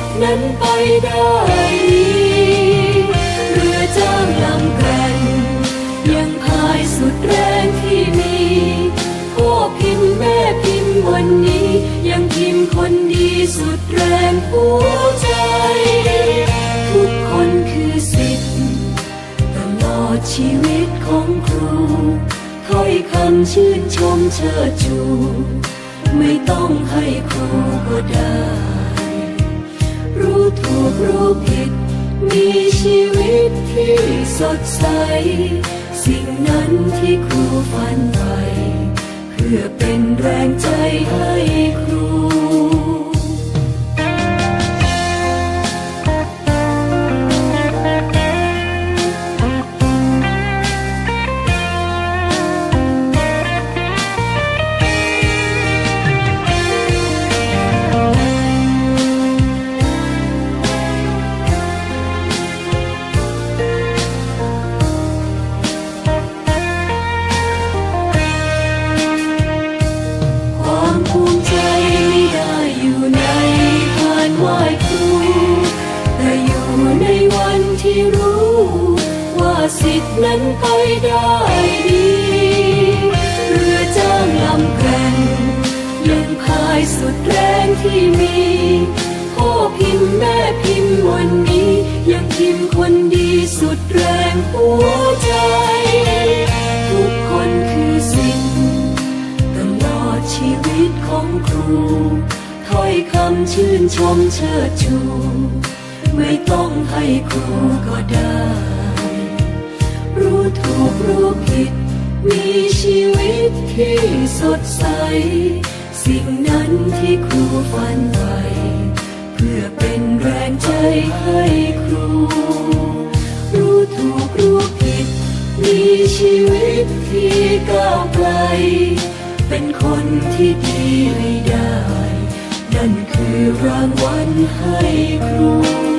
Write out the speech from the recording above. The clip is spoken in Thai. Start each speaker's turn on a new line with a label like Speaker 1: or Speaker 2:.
Speaker 1: ว่าสิทธินั้นไปได้ดีเรือจ้างลำแกร่งยังพายสุดแรงที่มีพ่อพิมพ์แม่พิมพ์วันนี้ ยังพิมพ์คนดีสุดแรงหัวใจ ทุกคนคือสิทธิ์ตลอดชีวิตของครูถ้อยคำชื่นชมเชิดชู ไม่ต้องให้ครูก็ได้ ชีวิตที่สดใส สิ่งนั้นที่ครูฝันไปเพื่อเป็นแรงใจให้ครู ไหว้ครูแต่อยู่ในวันที่รู้ ว่าสิทธินั้นไปได้ดีเรือจ้างลำแกร่งยังพายสุดแรงที่มีพ่อพิมพ์แม่พิมพ์วันนี้ ยังพิมพ์คนดีสุดแรงหัวใจ ทุกคนคือสิทธิ์ตลอดชีวิตของครูถ้อยคำ ชื่นชมเชิดชู ไม่ต้องให้ครูก็ได้ รู้ถูกรู้ผิด มีชีวิตที่สดใส สิ่งนั้นที่ครูฝันไปเพื่อเป็นแรงใจให้ครู รู้ถูกรู้ผิด มีชีวิตที่ก้าวไกล เป็นคนที่ดีให้ได้ รางวัลให้ครู